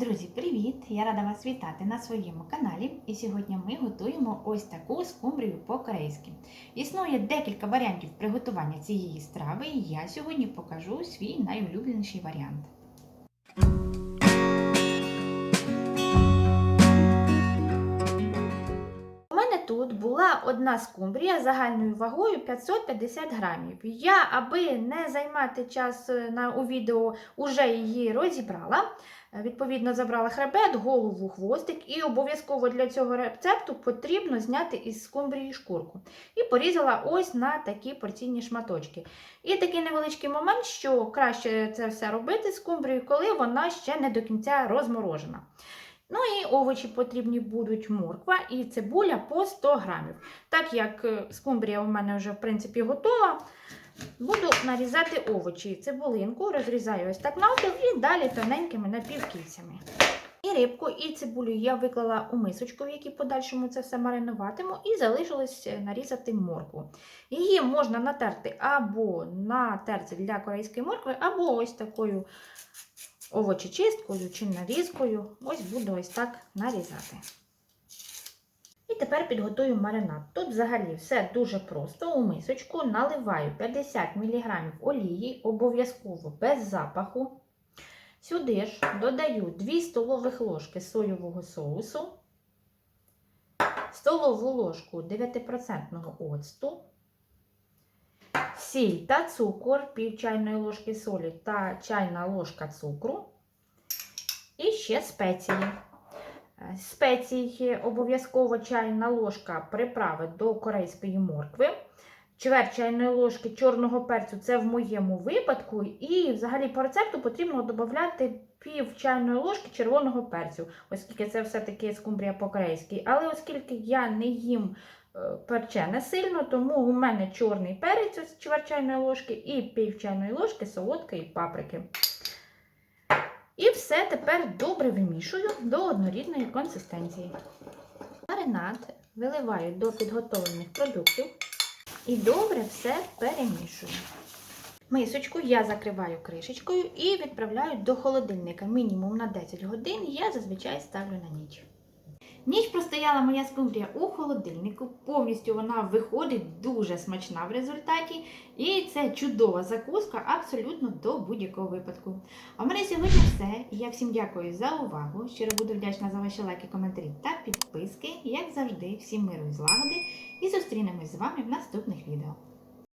Друзі, привіт! Я рада вас вітати на своєму каналі. І сьогодні ми готуємо ось таку скумбрію по-корейськи. Існує декілька варіантів приготування цієї страви, і я сьогодні покажу свій найулюбленіший варіант. Була одна скумбрія загальною вагою 550 грамів. Я, аби не займати час е, на, у відео, уже її розібрала. Е, Відповідно, забрала хребет, голову, хвостик, і обов'язково для цього рецепту потрібно зняти із скумбрії шкурку. І порізала ось на такі порційні шматочки. І такий невеличкий момент, що краще це все робити з скумбрією, коли вона ще не до кінця розморожена. Ну і овочі потрібні будуть морква і цибуля по 100 грамів. Так як е, скумбрія у мене вже в принципі готова, буду нарізати овочі. Цибулинку розрізаю ось так навпіл і далі тоненькими напівкільцями. І рибку, і цибулю я виклала у мисочку, в якій подальшому це все маринуватиму, і залишилось е, нарізати моркву. Її можна натерти або на терці для корейської моркви, або ось такою овочечисткою чи нарізкою. Ось буду ось так нарізати. І тепер підготую маринад. Тут взагалі все дуже просто. У мисочку наливаю 50 мг олії, обов'язково без запаху. Сюди ж додаю 2 столових ложки соєвого соусу, столову ложку 9% оцту, сіль та цукор, пів чайної ложки солі та чайна ложка цукру. І ще спеції. Е, Спеції обов'язково чайна ложка приправи до корейської моркви. Чверть чайної ложки чорного перцю це в моєму випадку. І взагалі по рецепту потрібно додати пів чайної ложки червоного перцю, оскільки це все-таки скумбрія по-корейськи. Але оскільки я не їм е, перчене сильно, тому у мене чорний перець ось чверть чайної ложки і пів чайної ложки солодкої паприки. І все тепер добре вимішую до однорідної консистенції. Маринад виливаю до підготовлених продуктів і добре все перемішую. Мисочку я закриваю кришечкою і відправляю до холодильника мінімум на 10 годин. Я зазвичай ставлю на ніч. Ніч простояла моя скумбрія у холодильнику. Повністю вона виходить дуже смачна в результаті. І це чудова закуска абсолютно до будь-якого випадку. А в мене сьогодні все. Я всім дякую за увагу. Щиро буду вдячна за ваші лайки, коментарі та підписки. Як завжди, всім миру і злагоди. І зустрінемось з вами в наступних відео.